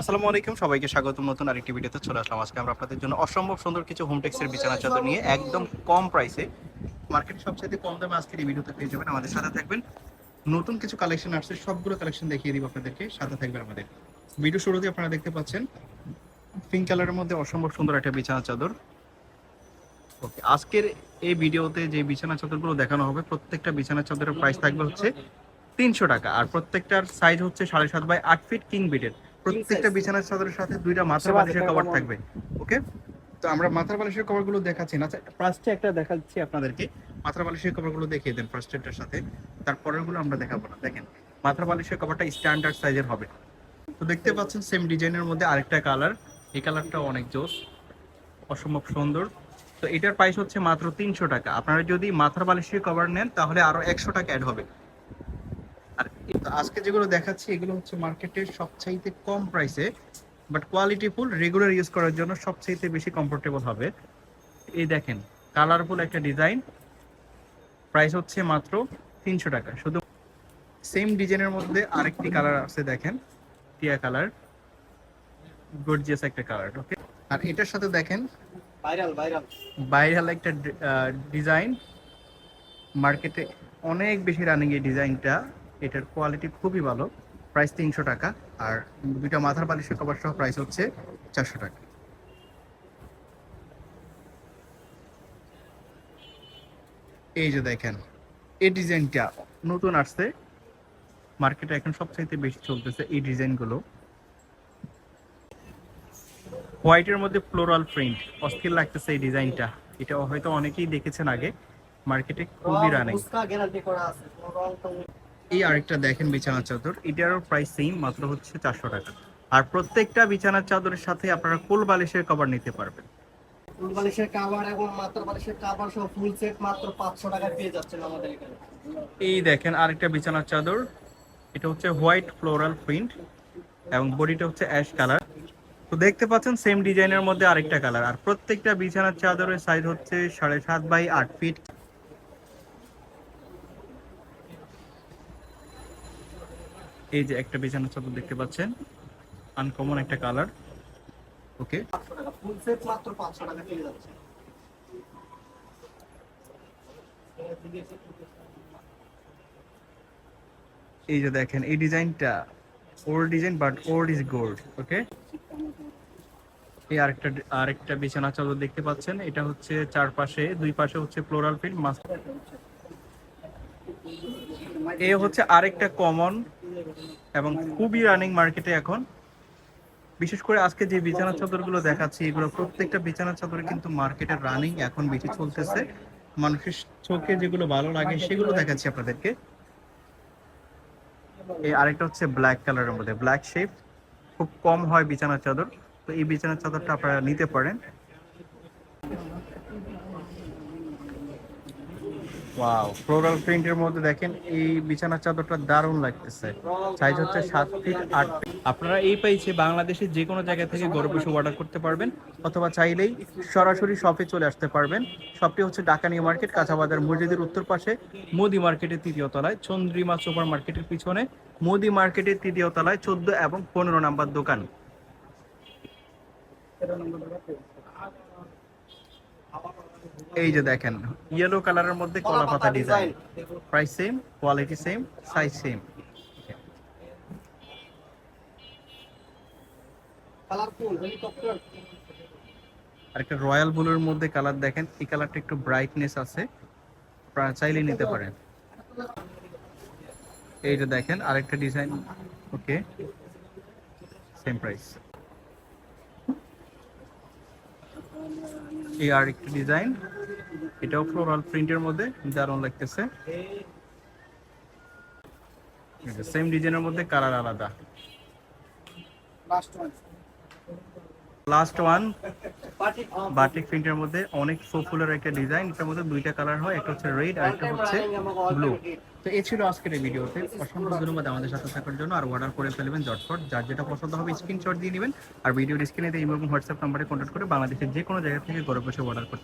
আসসালামু আলাইকুম, সবাইকে স্বাগতম নতুন আরেকটি ভিডিওতে চলে আসলাম। আজকে আমরা আপনাদের জন্য অসম্ভব সুন্দর কিছু হোম টেক্সের বিছানা চাদর নিয়ে একদম কম প্রাইসে মার্কেট সবচেয়ে কম দামে আজকের এই ভিডিওতে পেয়ে যাবেন। আমাদের সাথে থাকবেন, নতুন কিছু কালেকশন আসছে, সবগুলো কালেকশন দেখিয়ে দিব আপনাদেরকে। সাথে থাকবেন আমাদের। ভিডিও শুরুতে আপনারা দেখতে পাচ্ছেন পিঙ্ক কালারের মধ্যে অসম্ভব সুন্দর একটা বিছানা চাদর। ওকে আজকের এই ভিডিওতে যে বিছানা চাদরগুলো দেখানো হবে, প্রত্যেকটা বিছানা চাদরের প্রাইস থাকবে হচ্ছে তিনশো টাকা। আর প্রত্যেকটার সাইজ হচ্ছে সাড়ে সাত বাই আট ফিট কিং বিটের প্রত্যেকটা বিছানার চাদরের সাথে দুইটা মাথার বালিশের কভার থাকবে ওকে তো আমরা মাথার বালিশের কভারগুলো দেখাচ্ছি। না ফার্স্টে একটা দেখাচ্ছি আপনাদেরকে। মাথার বালিশের কভারগুলো দেখিয়ে দেন ফার্স্ট এটার সাথে। তারপরেরগুলো আমরা দেখাবো না। দেখেন মাথার বালিশের কভারটা স্ট্যান্ডার্ড সাইজের হবে। তো দেখতে পাচ্ছেন সেম ডিজাইনের মধ্যে আরেকটা কালার এই কালারটা অনেক জোস অসম্ভব সুন্দর। তো এটার প্রাইস হচ্ছে মাত্র তিনশো টাকা। আপনারা যদি মাথার বালিশের কভার নেন তাহলে আরও একশো টাকা অ্যাড হবে। আজকে যেগুলো দেখাচ্ছি এগুলো হচ্ছে মার্কেটের সবচাইতে কম প্রাইসে but quality full regular use করার জন্য সবচাইতে বেশি কমফোর্টেবল হবে। এই দেখেন কালারফুল একটা ডিজাইন প্রাইস হচ্ছে মাত্র তিনশো টাকা। শুধু সেম ডিজাইনের মধ্যে আরেকটি কালার আছে দেখেন টিয়া কালার গর্জিয়াস একটা কালার ওকে আর এটার সাথে দেখেন ভাইরাল ভাইরাল ভাইরাল একটা ডিজাইন মার্কেটে অনেক বেশি রানিং এই ডিজাইনটা এটার কোয়ালিটি খুবই ভালো। প্রাইস তিনশো টাকা আর দুইটা মাথার বালিশের কভার সহ প্রাইস হচ্ছে চারশো টাকা। এই যে দেখেন এই ডিজাইনটা নতুন আসছে। মার্কেটে এখন সবচাইতে বেশি চলতেছে এই ডিজাইনগুলো। হোয়াইটের মধ্যে ফ্লোরাল প্রিন্ট অস্থির লাগতেছে এই ডিজাইনটা। এটা হয়তো অনেকেই দেখেছেন আগে। মার্কেটে খুবই রানিং এই আরেকটা দেখেন বিছানার চাদর। এটারও প্রাইস সেম মাত্র হচ্ছে চারশো টাকা। আর প্রত্যেকটা বিছানার চাদরের সাথে আপনারা কোল বালিশের কভার নিতে পারবেন। ফুল বালিশের কাভার এবং মাত্র বালিশের কাভার সহ ফুল সেট মাত্র পাঁচশো টাকায় পেয়ে যাচ্ছেন আমাদের এখানে। এই দেখেন আরেকটা বিছানার চাদর। এটা হচ্ছে হোয়াইট ফ্লোরাল প্রিন্ট এবং বডিটা হচ্ছে অ্যাশ কালার তো দেখতে পাচ্ছেন সেম ডিজাইনের মধ্যে আরেকটা কালার আর প্রত্যেকটা বিছানার চাদরের সাইজ হচ্ছে সাড়ে সাত বাই আট ফিট এই যে একটা বিছানার চাদর দেখতে পাচ্ছেন। আনকমন একটা কালার ওকে ফুল সেট মাত্র পাঁচশো টাকা পেয়ে যাচ্ছে। এই যে দেখেন এই ডিজাইনটা old design but old is gold okay এই আরেকটা আরেকটা বিছানা চাদর দেখতে পাচ্ছেন। এটা হচ্ছে চারপাশে দুই পাশে হচ্ছে ফ্লোরাল প্রিন্ট মাস্ট এ হচ্ছে আরেকটা কমন এবং খুবই রানিং মার্কেটে এখন। বিশেষ করে আজকে যে বিছানা চাদরগুলো দেখাচ্ছি, এগুলো প্রত্যেকটা বিছানা চাদরে কিন্তু মার্কেটে রানিং এখন বেশি চলতেছে। মানুষের চোখে যেগুলো ভালো লাগে, সেগুলো দেখাচ্ছি আপনাদেরকে। এই আরেকটা হচ্ছে ব্ল্যাক কালারের মধ্যে ব্ল্যাক শেপ খুব কম হয় বিছানার চাদর। তো এই বিছানার চাদরটা আপনারা নিতে পারেন। ওয়াও ফ্লোরাল প্রিন্টের মধ্যে দেখেন এই বিছানার চাদরটা দারুণ লাগতেছে। সাইজ হচ্ছে সাত ফিট আট ফিট আপনারা এই পাইছে বাংলাদেশের যে কোনো জায়গা থেকে ঘরে বসে অর্ডার করতে পারবেন। অথবা চাইলেই সরাসরি শপে চলে আসতে পারবেন। শপটি হচ্ছে ঢাকা নিউ মার্কেট কাঁচাবাজার মসজিদের উত্তর পাশে। মোদি মার্কেটের তৃতীয় তলায় চন্দ্রিমা সুপার মার্কেটের পিছনে। মোদি মার্কেটের তৃতীয় তলায় চোদ্দ এবং পনেরো নাম্বার দোকান। এই যে দেখেন ইয়েলো কালারের মধ্যে কলা পাতা design price same quality same size same আর একটা রয়্যাল ব্লুর মধ্যে কালার দেখেন এই কালারটা একটু ব্রাইটনেস আছে। আপনারা চাইলে নিতে পারেন। এই যে দেখেন আরেকটা ডিজাইন ওকে সেম প্রাইস এই একটি ডিজাইন। এটাও ফ্লোরাল প্রিন্টের মধ্যে দারুণ লাগতেছে। সেম ডিজাইনের মধ্যে কালার আলাদা। Last one last one batik প্রিন্টের মধ্যে অনেক ফুলের একটা ডিজাইন এটার মধ্যে দুইটা কালার হয় একটা হচ্ছে রেড আর একটা হচ্ছে ব্লু তো এই ছিল আজকের এই ভিডিওতে। অসংখ্য ধন্যবাদ আমাদের সাথে থাকার জন্য। আর অর্ডার করে ফেলবেন জটফট যার যেটা পছন্দ হবে স্ক্রিনশট দিয়ে নেবেন। আর ভিডিওর স্ক্রিনে এই এবং হোয়াটসঅ্যাপ নাম্বারে কন্ট্যাক্ট করে বাংলাদেশের যে কোনো জায়গা থেকে ঘরে বসে অর্ডার করতে